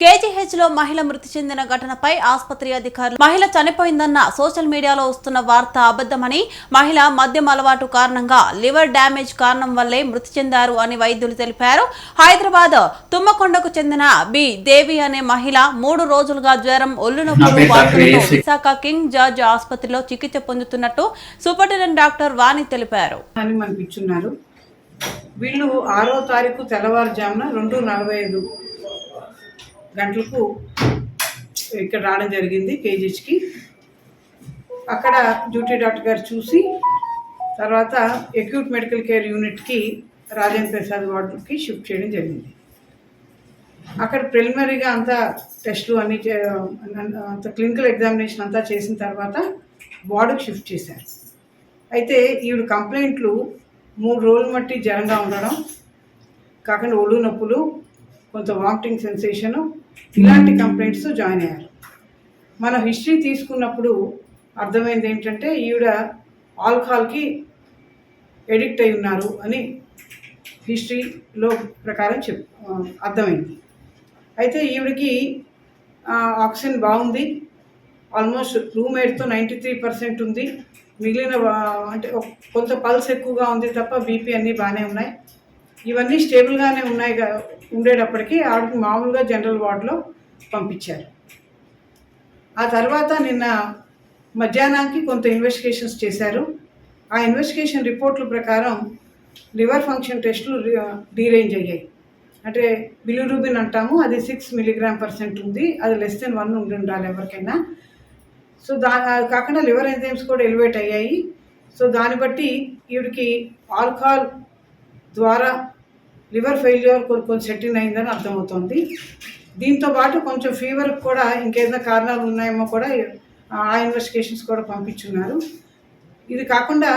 కేజీహెచ్లో మహిళ మృతి చెందిన ఘటనపై ఆసుపత్రి అధికారులు మహిళ చనిపోయిందన్న సోషల్ మీడియాలో వస్తున్న వార్త అబద్ధమని మహిళ మద్యం అలవాటు కారణంగా లివర్ డ్యామేజ్ కారణం వల్లే మృతి చెందారు అని వైద్యులు తెలిపారు. హైదరాబాద్ తుమ్మకొండకు చెందిన బి. దేవి అనే మహిళ మూడు రోజులుగా జ్వరం ఒళ్ళు నా నొప్పులు పేరు డాక్టర్ వాంతులతో ఏసీ. విశాఖ కింగ్ జార్జ్ ఆసుపత్రిలో చికిత్స పొందుతున్నట్టు సూపరింటెండెంట్ డాక్టర్ వాణి తెలిపారు. వీళ్ళు ఆరో తారీఖు తెల్లవారుజామున రెండు నలభై ఐదు గంటలకు ఇక్కడ రావడం జరిగింది కేజీస్కి అక్కడ డ్యూటీ డాక్టర్ గారు చూసి తర్వాత అక్యూట్ మెడికల్ కేర్ యూనిట్కి రాజేంద్ర ప్రసాద్ వార్డుకి షిఫ్ట్ చేయడం జరిగింది. అక్కడ ప్రిలిమినరీగా అంతా టెస్టులు అన్ని అంత క్లినికల్ ఎగ్జామినేషన్ అంతా చేసిన తర్వాత వార్డుకి షిఫ్ట్ చేశారు. అయితే ఈవిడ కంప్లైంట్లు మూడు రోజులు మట్టి జ్వరంగా ఉండడం కాకుండా ఒళ్ళు నొప్పులు కొంత వామిటింగ్ సెన్సేషను ఇలాంటి కంప్లైంట్స్ జాయిన్ అయ్యారు. మన హిస్టరీ తీసుకున్నప్పుడు అర్థమైంది ఏంటంటే ఈవిడ ఆల్కహాల్కి ఎడిక్ట్ అయి ఉన్నారు అని హిస్టరీలో ప్రకారం చెప్ అర్థమైంది. అయితే ఈవిడికి ఆక్సిజన్ బాగుంది. Almost room ninety three percent ఉంది. మిగిలిన అంటే కొంత పల్స్ ఎక్కువగా ఉంది తప్ప బీపీ అన్నీ బాగానే ఉన్నాయి. ఇవన్నీ స్టేబుల్గానే ఉన్నాయి ఉండేటప్పటికీ ఆవిడకి మామూలుగా జనరల్ వార్డులో పంపించారు. ఆ తర్వాత నిన్న మధ్యాహ్నానికి కొంత ఇన్వెస్టిగేషన్స్ చేశారు. ఆ ఇన్వెస్టిగేషన్ రిపోర్ట్ల ప్రకారం లివర్ ఫంక్షన్ టెస్టులు డీరేంజ్ అయ్యాయి. అంటే బిలిరూబిన్ అంటాము అది సిక్స్ మిలీగ్రామ్ పర్సెంట్ ఉంది అది లెస్ దెన్ వన్ ఉండి ఉండాలి ఎవరికైనా. సో దా అది కాకుండా లివర్ ఎంజైమ్స్ కూడా ఎలివేట్ అయ్యాయి. సో దాన్ని బట్టి ఈవిడికి ఆల్కహాల్ ద్వారా లివర్ ఫెయిల్యూర్ కొంచెం సెటిల్ అయిందని అర్థమవుతుంది. దీంతో పాటు కొంచెం ఫీవర్ కూడా ఇంకేదైనా కారణాలు ఉన్నాయేమో కూడా ఆ ఇన్వెస్టిగేషన్స్ కూడా పంపించున్నారు. ఇది కాకుండా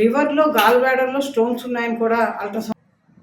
లివర్లో గాల్ బ్లాడర్లో స్టోన్స్ ఉన్నాయని కూడా అల్ట్రాసౌండ్